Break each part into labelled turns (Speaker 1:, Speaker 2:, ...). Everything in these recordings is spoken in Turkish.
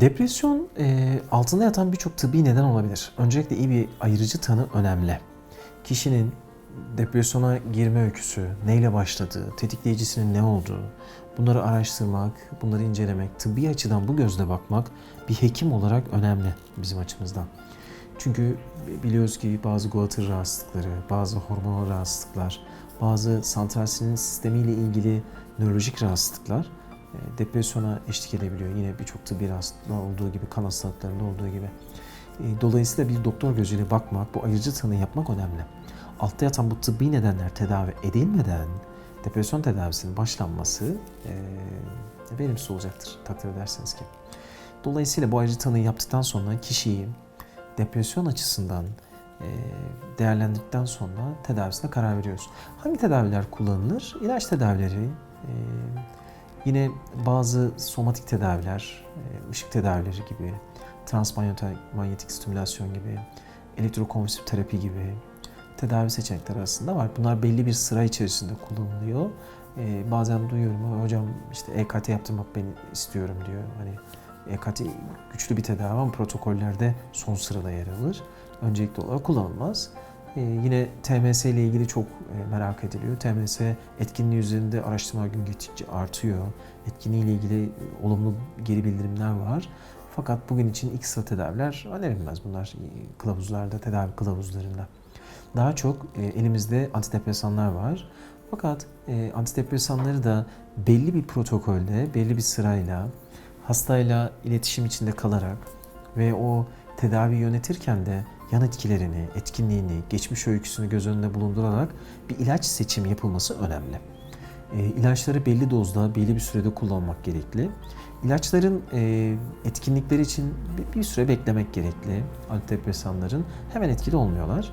Speaker 1: Depresyon e, altında yatan birçok tıbbi neden olabilir. Öncelikle iyi bir ayırıcı tanı önemli. Kişinin depresyona girme öyküsü, neyle başladığı, tetikleyicisinin ne olduğu, bunları araştırmak, bunları incelemek, tıbbi açıdan bu gözle bakmak bir hekim olarak önemli bizim açımızdan. Çünkü biliyoruz ki bazı guatr rahatsızlıkları, bazı hormonal rahatsızlıklar, bazı santral sinir sistemiyle ilgili nörolojik rahatsızlıklar depresyona eşlik edebiliyor. Yine birçok tıbbi rahatsızlıklar olduğu gibi, kan hastalıklarında olduğu gibi. E, Dolayısıyla bir doktor gözüyle bakmak, bu ayırıcı tanı yapmak önemli. Altta yatan bu tıbbi nedenler tedavi edilmeden depresyon tedavisinin başlanması e, verimsiz olacaktır takdir ederseniz ki. Dolayısıyla bu ayırıcı tanıyı yaptıktan sonra kişiyi depresyon açısından e, değerlendirdikten sonra tedavisine karar veriyoruz. Hangi tedaviler kullanılır? İlaç tedavileri, e, bazı somatik tedaviler, e, ışık tedavileri gibi, transmanyetik stimülasyon gibi, elektrokonvulsif terapi gibi tedavi seçenekleri arasında var. Bunlar belli bir sıra içerisinde kullanılıyor. E, bazen duyuyorum "Ama hocam işte EKT yaptırmak beni istiyorum diyor. Hani EKT güçlü bir tedavi ama protokollerde son sırada yer alır. Öncelikli olarak kullanılmaz. Ee, yine TMS ile ilgili çok e, merak ediliyor. TMS etkinliği üzerinde araştırma gün geçtikçe artıyor. Etkinliği ile ilgili e, olumlu geri bildirimler var. Fakat bugün için ilk sıra tedaviler önerilmez bunlar e, kılavuzlarda, tedavi kılavuzlarında. Daha çok elimizde antidepresanlar var. Fakat antidepresanları da belli bir protokolde, belli bir sırayla hastayla iletişim içinde kalarak ve o tedavi yönetirken de yan etkilerini, etkinliğini, geçmiş öyküsünü göz önünde bulundurarak bir ilaç seçimi yapılması önemli. E, ilaçları belli dozda, belli bir sürede kullanmak gerekli. İlaçların e, etkinlikleri için bir, süre beklemek gerekli. Antidepresanların hemen etkili olmuyorlar.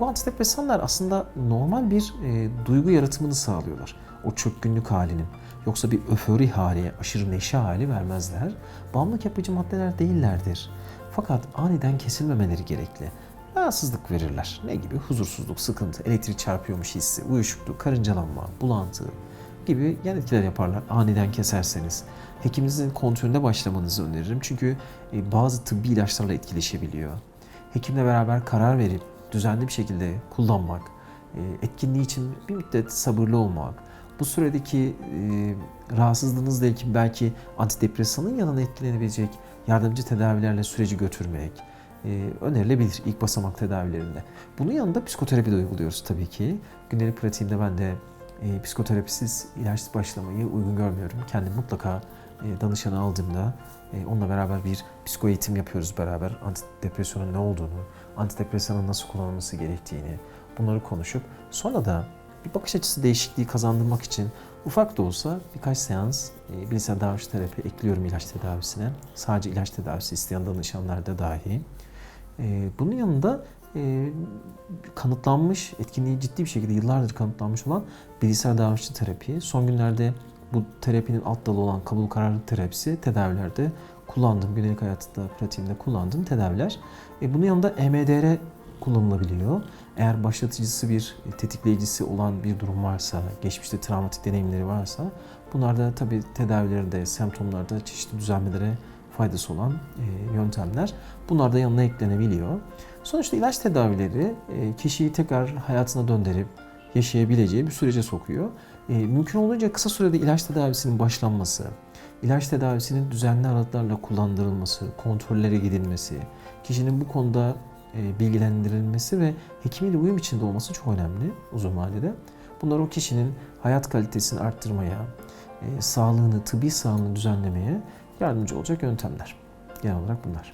Speaker 1: Bu antidepresanlar aslında normal bir e, duygu yaratımını sağlıyorlar. O çökkünlük halinin. Yoksa bir öfori hali, aşırı neşe hali vermezler. Bağımlılık yapıcı maddeler değillerdir. Fakat aniden kesilmemeleri gerekli. Rahatsızlık verirler. Ne gibi? Huzursuzluk, sıkıntı, elektrik çarpıyormuş hissi, uyuşukluk, karıncalanma, bulantı gibi yan etkiler yaparlar aniden keserseniz. Hekiminizin kontrolünde başlamanızı öneririm. Çünkü e, bazı tıbbi ilaçlarla etkileşebiliyor. Hekimle beraber karar verip düzenli bir şekilde kullanmak, e, etkinliği için bir müddet sabırlı olmak, bu süredeki e, rahatsızlığınızla ilgili belki antidepresanın yanına etkilenebilecek yardımcı tedavilerle süreci götürmek e, önerilebilir ilk basamak tedavilerinde. Bunun yanında psikoterapi de uyguluyoruz tabii ki. Gündelik pratiğimde ben de e, psikoterapisiz ilaç başlamayı uygun görmüyorum. Kendim mutlaka e, danışanı aldığımda e, onunla beraber bir psiko eğitim yapıyoruz beraber. Antidepresyonun ne olduğunu, antidepresanın nasıl kullanılması gerektiğini bunları konuşup sonra da bir bakış açısı değişikliği kazandırmak için ufak da olsa birkaç seans e, bilgisayar davranış terapi ekliyorum ilaç tedavisine. Sadece ilaç tedavisi isteyen danışanlar da dahi. E, bunun yanında e, kanıtlanmış, etkinliği ciddi bir şekilde yıllardır kanıtlanmış olan bilgisayar davranışçı terapi. Son günlerde bu terapinin alt dalı olan kabul kararlı terapisi tedavilerde kullandığım, günlük hayatında, pratiğimde kullandığım tedaviler. E, bunun yanında EMDR kullanılabiliyor. Eğer başlatıcısı bir tetikleyicisi olan bir durum varsa, geçmişte travmatik deneyimleri varsa bunlarda tabii tedavilerinde, semptomlarda çeşitli düzelmelere faydası olan e, yöntemler. Bunlar da yanına eklenebiliyor. Sonuçta ilaç tedavileri e, kişiyi tekrar hayatına döndürüp yaşayabileceği bir sürece sokuyor. E, mümkün olduğunca kısa sürede ilaç tedavisinin başlanması, ilaç tedavisinin düzenli aralıklarla kullandırılması, kontrollere gidilmesi, kişinin bu konuda e, bilgilendirilmesi ve hekimiyle uyum içinde olması çok önemli uzun vadede. Bunlar o kişinin hayat kalitesini arttırmaya, e, sağlığını, tıbbi sağlığını düzenlemeye yardımcı olacak yöntemler. Genel olarak bunlar.